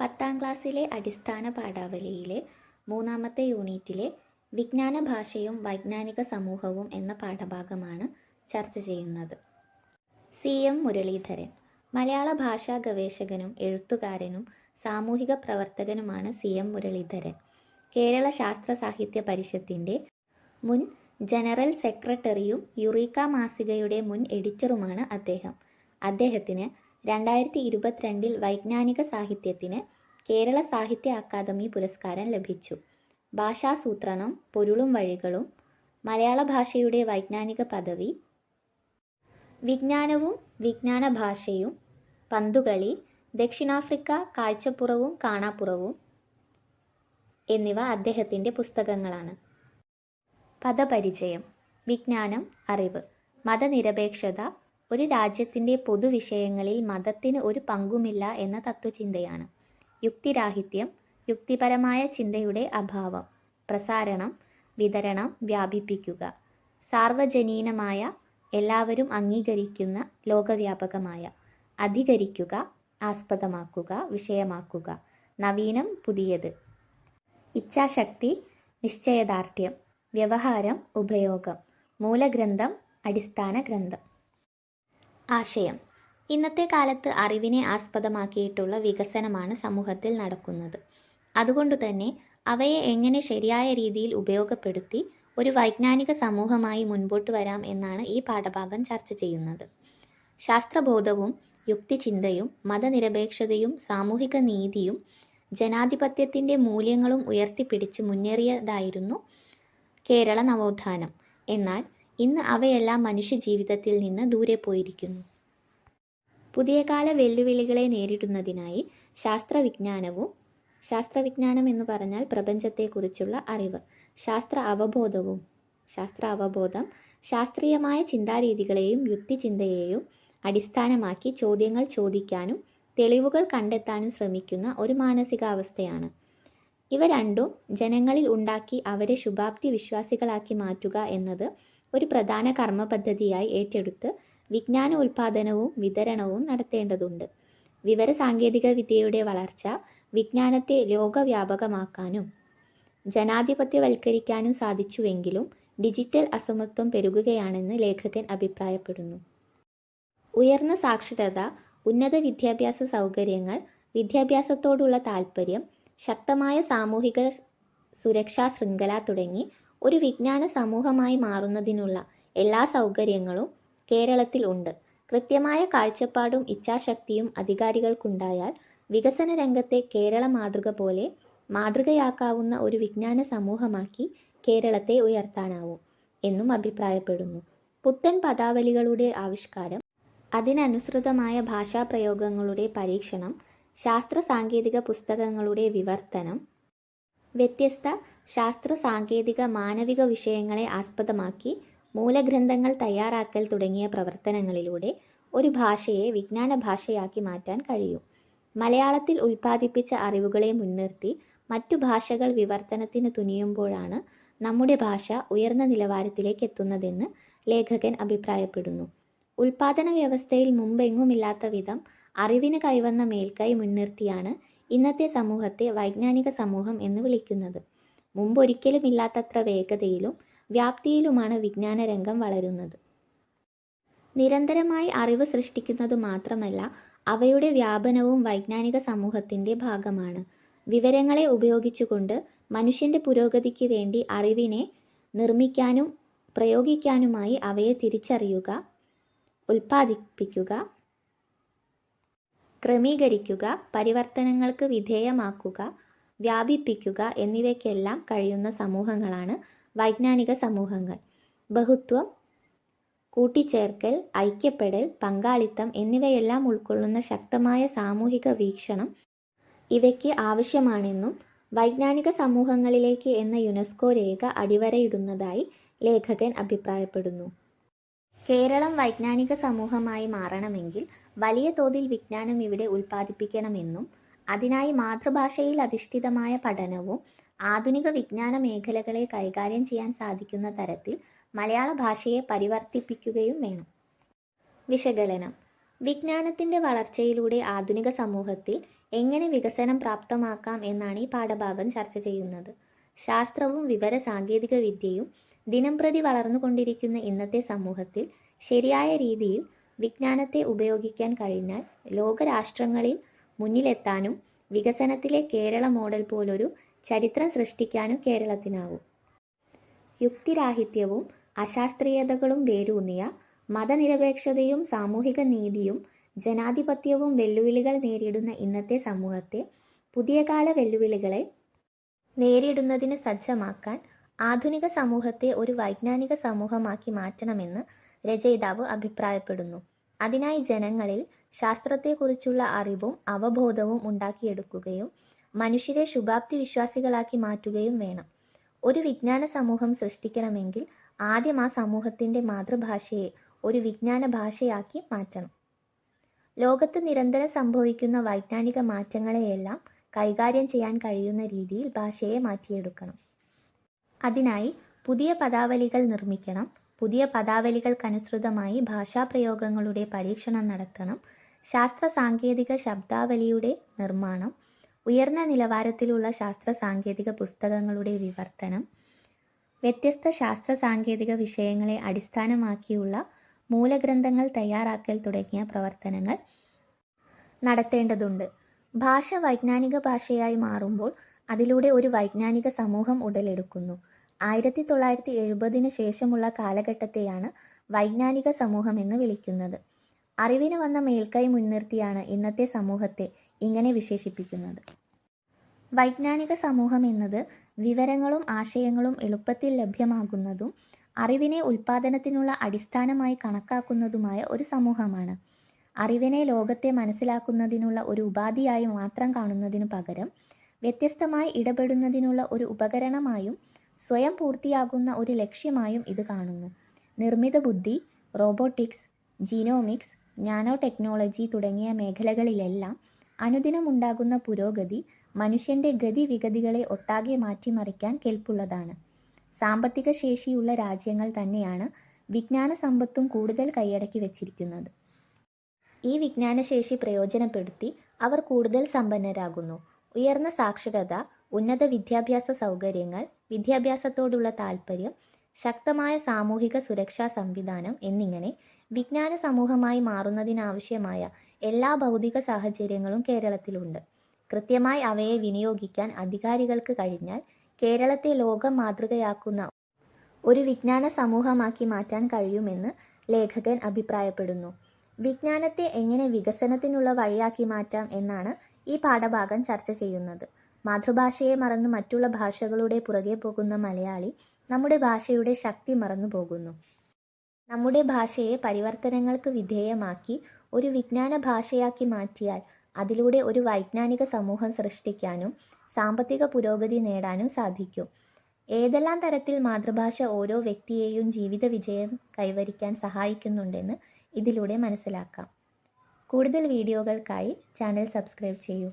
പത്താം ക്ലാസ്സിലെ അടിസ്ഥാന പാഠാവലിയിലെ മൂന്നാമത്തെ യൂണിറ്റിലെ വിജ്ഞാന ഭാഷയും വൈജ്ഞാനിക സമൂഹവും എന്ന പാഠഭാഗമാണ് ചർച്ച ചെയ്യുന്നത്. സി. എം. മുരളീധരൻ മലയാള ഭാഷാ ഗവേഷകനും എഴുത്തുകാരനും സാമൂഹിക പ്രവർത്തകനുമാണ് സി. എം. മുരളീധരൻ. കേരള ശാസ്ത്ര സാഹിത്യ പരിഷത്തിന്റെ മുൻ ജനറൽ സെക്രട്ടറിയും യുറീക്ക മാസികയുടെ മുൻ എഡിറ്ററുമാണ് അദ്ദേഹം. അദ്ദേഹത്തിന് രണ്ടായിരത്തി ഇരുപത്തിരണ്ടിൽ വൈജ്ഞാനിക സാഹിത്യത്തിന് കേരള സാഹിത്യ അക്കാദമി പുരസ്കാരം ലഭിച്ചു. ഭാഷാസൂത്രണം പൊരുളും വഴികളും മലയാള ഭാഷയുടെ വൈജ്ഞാനിക പദവി വിജ്ഞാനവും വിജ്ഞാന ഭാഷയും പന്തുകളി ദക്ഷിണാഫ്രിക്ക കാഴ്ചപ്പുറവും കാണാപ്പുറവും എന്നിവ അദ്ദേഹത്തിന്റെ പുസ്തകങ്ങളാണ്. പദപരിചയം വിജ്ഞാനം അറിവ് മതനിരപേക്ഷത ഒരു രാജ്യത്തിന്റെ പൊതുവിഷയങ്ങളിൽ മതത്തിന് ഒരു പങ്കുമില്ല എന്ന തത്വചിന്തയാണ് യുക്തിരാഹിത്യം യുക്തിപരമായ ചിന്തയുടെ അഭാവം പ്രസാരണം വിതരണം വ്യാപിപ്പിക്കുക സാർവജനീനമായ എല്ലാവരും അംഗീകരിക്കുന്ന ലോകവ്യാപകമായ അധികരിക്കുക ആസ്പദമാക്കുക വിഷയമാക്കുക നവീനം പുതിയത്. ഇച്ഛാശക്തി നിശ്ചയദാർഢ്യം വ്യവഹാരം ഉപയോഗം മൂലഗ്രന്ഥം അടിസ്ഥാന ഗ്രന്ഥം ആശയം. ഇന്നത്തെ കാലത്ത് അറിവിനെ ആസ്പദമാക്കിയിട്ടുള്ള വികസനമാണ് സമൂഹത്തിൽ നടക്കുന്നത്. അതുകൊണ്ട് തന്നെ അവയെ എങ്ങനെ ശരിയായ രീതിയിൽ ഉപയോഗപ്പെടുത്തി ഒരു വൈജ്ഞാനിക സമൂഹമായി മുൻപോട്ട് വരാം എന്നാണ് ഈ പാഠഭാഗം ചർച്ച ചെയ്യുന്നത്. ശാസ്ത്രബോധവും യുക്തിചിന്തയും മതനിരപേക്ഷതയും സാമൂഹിക നീതിയും ജനാധിപത്യത്തിന്റെ മൂല്യങ്ങളും ഉയർത്തിപ്പിടിച്ച് മുന്നേറിയതായിരുന്നു കേരള നവോത്ഥാനം. എന്നാൽ ഇന്ന് അവയെല്ലാം മനുഷ്യജീവിതത്തിൽ നിന്ന് ദൂരെ പോയിരിക്കുന്നു. പുതിയ കാല വെല്ലുവിളികളെ നേരിടുന്നതിനായി ശാസ്ത്രവിജ്ഞാനവും ശാസ്ത്രവിജ്ഞാനം എന്ന് പറഞ്ഞാൽ പ്രപഞ്ചത്തെക്കുറിച്ചുള്ള അറിവ് ശാസ്ത്ര അവബോധവും ശാസ്ത്ര അവബോധം ശാസ്ത്രീയമായ ചിന്താരീതികളെയും യുക്തിചിന്തയെയും അടിസ്ഥാനമാക്കി ചോദ്യങ്ങൾ ചോദിക്കാനും തെളിവുകൾ കണ്ടെത്താനും ശ്രമിക്കുന്ന ഒരു മാനസികാവസ്ഥയാണ്. ഇവ രണ്ടും ജനങ്ങളിൽ ഉണ്ടാക്കി അവരെ ശുഭാപ്തി വിശ്വാസികളാക്കി മാറ്റുക എന്നത് ഒരു പ്രധാന കർമ്മ പദ്ധതിയായി ഏറ്റെടുത്ത് വിജ്ഞാന ഉൽപാദനവും വിതരണവും നടത്തേണ്ടതുണ്ട്. വിവര സാങ്കേതിക വിദ്യയുടെ വളർച്ച വിജ്ഞാനത്തെ ലോകവ്യാപകമാക്കാനും ജനാധിപത്യവൽക്കരിക്കാനും സാധിച്ചുവെങ്കിലും ഡിജിറ്റൽ അസമത്വം പെരുകുകയാണെന്ന് ലേഖകൻ അഭിപ്രായപ്പെടുന്നു. ഉയർന്ന സാക്ഷരത ഉന്നത വിദ്യാഭ്യാസ സൗകര്യങ്ങൾ വിദ്യാഭ്യാസത്തോടുള്ള താൽപ്പര്യം ശക്തമായ സാമൂഹിക സുരക്ഷാ ശൃംഖല തുടങ്ങി ഒരു വിജ്ഞാന സമൂഹമായി മാറുന്നതിനുള്ള എല്ലാ സൗകര്യങ്ങളും കേരളത്തിൽ ഉണ്ട്. കൃത്യമായ കാഴ്ചപ്പാടും ഇച്ഛാശക്തിയും അധികാരികൾക്കുണ്ടായാൽ വികസന രംഗത്തെ കേരള മാതൃക പോലെ മാതൃകയാക്കാവുന്ന ഒരു വിജ്ഞാന സമൂഹമാക്കി കേരളത്തെ ഉയർത്താനാവും എന്നും അഭിപ്രായപ്പെടുന്നു. പുത്തൻ പദാവലികളുടെ ആവിഷ്കാരം അതിനനുസൃതമായ ഭാഷാപ്രയോഗങ്ങളുടെ പരീക്ഷണം ശാസ്ത്ര സാങ്കേതിക പുസ്തകങ്ങളുടെ വിവർത്തനം വ്യത്യസ്ത ശാസ്ത്ര സാങ്കേതിക മാനവിക വിഷയങ്ങളെ ആസ്പദമാക്കി മൂലഗ്രന്ഥങ്ങൾ തയ്യാറാക്കൽ തുടങ്ങിയ പ്രവർത്തനങ്ങളിലൂടെ ഒരു ഭാഷയെ വിജ്ഞാന ഭാഷയാക്കി മാറ്റാൻ കഴിയും. മലയാളത്തിൽ ഉൽപ്പാദിപ്പിച്ച അറിവുകളെ മുൻനിർത്തി മറ്റു ഭാഷകൾ വിവർത്തനത്തിന് തുനിയുമ്പോഴാണ് നമ്മുടെ ഭാഷ ഉയർന്ന നിലവാരത്തിലേക്ക് എത്തുന്നതെന്ന് ലേഖകൻ അഭിപ്രായപ്പെടുന്നു. ഉൽപാദന വ്യവസ്ഥയിൽ മുമ്പെങ്ങുമില്ലാത്ത വിധം അറിവിന് കൈവന്ന മേൽക്കൈ മുൻനിർത്തിയാണ് ഇന്നത്തെ സമൂഹത്തെ വൈജ്ഞാനിക സമൂഹം എന്ന് വിളിക്കുന്നത്. മുമ്പൊരിക്കലും ഇല്ലാത്തത്ര വേഗതയിലും വ്യാപ്തിയിലുമാണ് വിജ്ഞാന രംഗം വളരുന്നത്. നിരന്തരമായി അറിവ് സൃഷ്ടിക്കുന്നത് മാത്രമല്ല അവയുടെ വ്യാപനവും വൈജ്ഞാനിക സമൂഹത്തിന്റെ ഭാഗമാണ്. വിവരങ്ങളെ ഉപയോഗിച്ചുകൊണ്ട് മനുഷ്യന്റെ പുരോഗതിക്ക് വേണ്ടി അറിവിനെ നിർമ്മിക്കാനും പ്രയോഗിക്കാനുമായി അവയെ തിരിച്ചറിയുക ഉൽപ്പാദിപ്പിക്കുക ക്രമീകരിക്കുക പരിവർത്തനങ്ങൾക്ക് വിധേയമാക്കുക വ്യാപിപ്പിക്കുക എന്നിവയ്ക്കെല്ലാം കഴിയുന്ന സമൂഹങ്ങളാണ് വൈജ്ഞാനിക സമൂഹങ്ങൾ. ബഹുത്വം കൂട്ടിച്ചേർക്കൽ ഐക്യപ്പെടൽ പങ്കാളിത്തം എന്നിവയെല്ലാം ഉൾക്കൊള്ളുന്ന ശക്തമായ സാമൂഹിക വീക്ഷണം ഇവയ്ക്ക് ആവശ്യമാണെന്നും വൈജ്ഞാനിക സമൂഹങ്ങളിലേക്ക് എന്ന യുനെസ്കോ രേഖ അടിവരയിടുന്നതായി ലേഖകൻ അഭിപ്രായപ്പെടുന്നു. കേരളം വൈജ്ഞാനിക സമൂഹമായി മാറണമെങ്കിൽ വലിയ തോതിൽ വിജ്ഞാനം ഇവിടെ ഉൽപ്പാദിപ്പിക്കണമെന്നും അതിനായി മാതൃഭാഷയിൽ അധിഷ്ഠിതമായ പഠനവും ആധുനിക വിജ്ഞാന മേഖലകളെ കൈകാര്യം ചെയ്യാൻ സാധിക്കുന്ന തരത്തിൽ മലയാള ഭാഷയെ പരിവർത്തിപ്പിക്കുകയും വേണം. വിശകലനം. വിജ്ഞാനത്തിന്റെ വളർച്ചയിലൂടെ ആധുനിക സമൂഹത്തിൽ എങ്ങനെ വികസനം പ്രാപ്തമാക്കാം എന്നാണ് ഈ പാഠഭാഗം ചർച്ച ചെയ്യുന്നത്. ശാസ്ത്രവും വിവര സാങ്കേതിക വിദ്യയും ദിനംപ്രതി വളർന്നുകൊണ്ടിരിക്കുന്ന ഇന്നത്തെ സമൂഹത്തിൽ ശരിയായ രീതിയിൽ വിജ്ഞാനത്തെ ഉപയോഗിക്കാൻ കഴിഞ്ഞാൽ ലോകരാഷ്ട്രങ്ങളിൽ മുന്നിലെത്താനും വികസനത്തിലെ കേരള മോഡൽ പോലൊരു ചരിത്രം സൃഷ്ടിക്കാനും കേരളത്തിനാവും. യുക്തിരാഹിത്യവും അശാസ്ത്രീയതകളും വേരൂന്നിയ മതനിരപേക്ഷതയും സാമൂഹിക നീതിയും ജനാധിപത്യവും വെല്ലുവിളികൾ നേരിടുന്ന ഇന്നത്തെ സമൂഹത്തെ പുതിയ കാല വെല്ലുവിളികളെ നേരിടുന്നതിന് സജ്ജമാക്കാൻ ആധുനിക സമൂഹത്തെ ഒരു വൈജ്ഞാനിക സമൂഹമാക്കി മാറ്റണമെന്ന് രചയിതാവ് അഭിപ്രായപ്പെടുന്നു. അതിനായി ജനങ്ങളിൽ ശാസ്ത്രത്തെക്കുറിച്ചുള്ള അറിവും അവബോധവും ഉണ്ടാക്കിയെടുക്കുകയും മനുഷ്യരെ ശുഭാപ്തി വിശ്വാസികളാക്കി മാറ്റുകയും വേണം. ഒരു വിജ്ഞാന സമൂഹം സൃഷ്ടിക്കണമെങ്കിൽ ആദ്യം ആ സമൂഹത്തിന്റെ മാതൃഭാഷയെ ഒരു വിജ്ഞാന ഭാഷയാക്കി മാറ്റണം. ലോകത്ത് നിരന്തരം സംഭവിക്കുന്ന വൈജ്ഞാനിക മാറ്റങ്ങളെയെല്ലാം കൈകാര്യം ചെയ്യാൻ കഴിയുന്ന രീതിയിൽ ഭാഷയെ മാറ്റിയെടുക്കണം. അതിനായി പുതിയ പദാവലികൾ നിർമ്മിക്കണം പുതിയ പദാവലികൾക്കനുസൃതമായി ഭാഷാപ്രയോഗങ്ങളുടെ പരീക്ഷണം നടത്തണം ശാസ്ത്ര സാങ്കേതിക ശബ്ദാവലിയുടെ നിർമ്മാണം ഉയർന്ന നിലവാരത്തിലുള്ള ശാസ്ത്ര സാങ്കേതിക പുസ്തകങ്ങളുടെ വിവർത്തനം വ്യത്യസ്ത ശാസ്ത്ര സാങ്കേതിക വിഷയങ്ങളെ അടിസ്ഥാനമാക്കിയുള്ള മൂലഗ്രന്ഥങ്ങൾ തയ്യാറാക്കൽ തുടങ്ങിയ പ്രവർത്തനങ്ങൾ നടത്തേണ്ടതുണ്ട്. ഭാഷ വൈജ്ഞാനിക ഭാഷയായി മാറുമ്പോൾ അതിലൂടെ ഒരു വൈജ്ഞാനിക സമൂഹം ഉടലെടുക്കുന്നു. ആയിരത്തി തൊള്ളായിരത്തി എഴുപതിന് ശേഷമുള്ള കാലഘട്ടത്തെയാണ് വൈജ്ഞാനിക സമൂഹം എന്ന് വിളിക്കുന്നത്. അറിവിന് വന്ന മേൽക്കൈ മുൻനിർത്തിയാണ് ഇന്നത്തെ സമൂഹത്തെ ഇങ്ങനെ വിശേഷിപ്പിക്കുന്നത്. വൈജ്ഞാനിക സമൂഹം എന്നത് വിവരങ്ങളും ആശയങ്ങളും എളുപ്പത്തിൽ ലഭ്യമാകുന്നതും അറിവിനെ ഉൽപാദനത്തിനുള്ള അടിസ്ഥാനമായി കണക്കാക്കുന്നതുമായ ഒരു സമൂഹമാണ്. അറിവിനെ ലോകത്തെ മനസ്സിലാക്കുന്നതിനുള്ള ഒരു ഉപാധിയായി മാത്രം കാണുന്നതിനു പകരം വ്യത്യസ്തമായി ഇടപെടുന്നതിനുള്ള ഒരു ഉപകരണമായും സ്വയം പൂർത്തിയാകുന്ന ഒരു ലക്ഷ്യമായും ഇത് കാണുന്നു. നിർമ്മിത ബുദ്ധി റോബോട്ടിക്സ് ജീനോമിക്സ് നാനോ ടെക്നോളജി തുടങ്ങിയ മേഖലകളിലെല്ലാം അനുദിനമുണ്ടാകുന്ന പുരോഗതി മനുഷ്യന്റെ ഗതിവിഗതികളെ ഒട്ടാകെ മാറ്റിമറിക്കാൻ കെൽപ്പുള്ളതാണ്. സാമ്പത്തിക ശേഷിയുള്ള രാജ്യങ്ങൾ തന്നെയാണ് വിജ്ഞാന സമ്പത്തും കൂടുതൽ കൈയടക്കി വച്ചിരിക്കുന്നത്. ഈ വിജ്ഞാനശേഷി പ്രയോജനപ്പെടുത്തി അവർ കൂടുതൽ സമ്പന്നരാകുന്നു. ഉയർന്ന സാക്ഷരത ഉന്നത വിദ്യാഭ്യാസ സൗകര്യങ്ങൾ വിദ്യാഭ്യാസത്തോടുള്ള താൽപ്പര്യം ശക്തമായ സാമൂഹിക സുരക്ഷാ സംവിധാനം എന്നിങ്ങനെ വിജ്ഞാന സമൂഹമായി മാറുന്നതിനാവശ്യമായ എല്ലാ ഭൗതിക സാഹചര്യങ്ങളും കേരളത്തിലുണ്ട്. കൃത്യമായി അവയെ വിനിയോഗിക്കാൻ അധികാരികൾക്ക് കഴിഞ്ഞാൽ കേരളത്തെ ലോകം മാതൃകയാക്കുന്ന ഒരു വിജ്ഞാന സമൂഹമാക്കി മാറ്റാൻ കഴിയുമെന്ന് ലേഖകൻ അഭിപ്രായപ്പെടുന്നു. വിജ്ഞാനത്തെ എങ്ങനെ വികസനത്തിനുള്ള വഴിയാക്കി മാറ്റാം എന്നാണ് ഈ പാഠഭാഗം ചർച്ച ചെയ്യുന്നത്. മാതൃഭാഷയെ മറന്ന് മറ്റുള്ള ഭാഷകളുടെ പുറകെ പോകുന്ന മലയാളി നമ്മുടെ ഭാഷയുടെ ശക്തി മറന്നു പോകുന്നു നമ്മുടെ ഭാഷയെ പരിവർത്തനങ്ങൾക്ക് വിധേയമാക്കി ഒരു വിജ്ഞാന ഭാഷയാക്കി മാറ്റിയാൽ അതിലൂടെ ഒരു വൈജ്ഞാനിക സമൂഹം സൃഷ്ടിക്കാനും സാമ്പത്തിക പുരോഗതി നേടാനും സാധിക്കും. ഏതെല്ലാം തരത്തിൽ മാതൃഭാഷ ഓരോ വ്യക്തിയെയും ജീവിത വിജയം കൈവരിക്കാൻ സഹായിക്കുന്നുണ്ടെന്ന് ഇതിലൂടെ മനസ്സിലാക്കാം. കൂടുതൽ വീഡിയോകൾക്കായി ചാനൽ സബ്സ്ക്രൈബ് ചെയ്യൂ.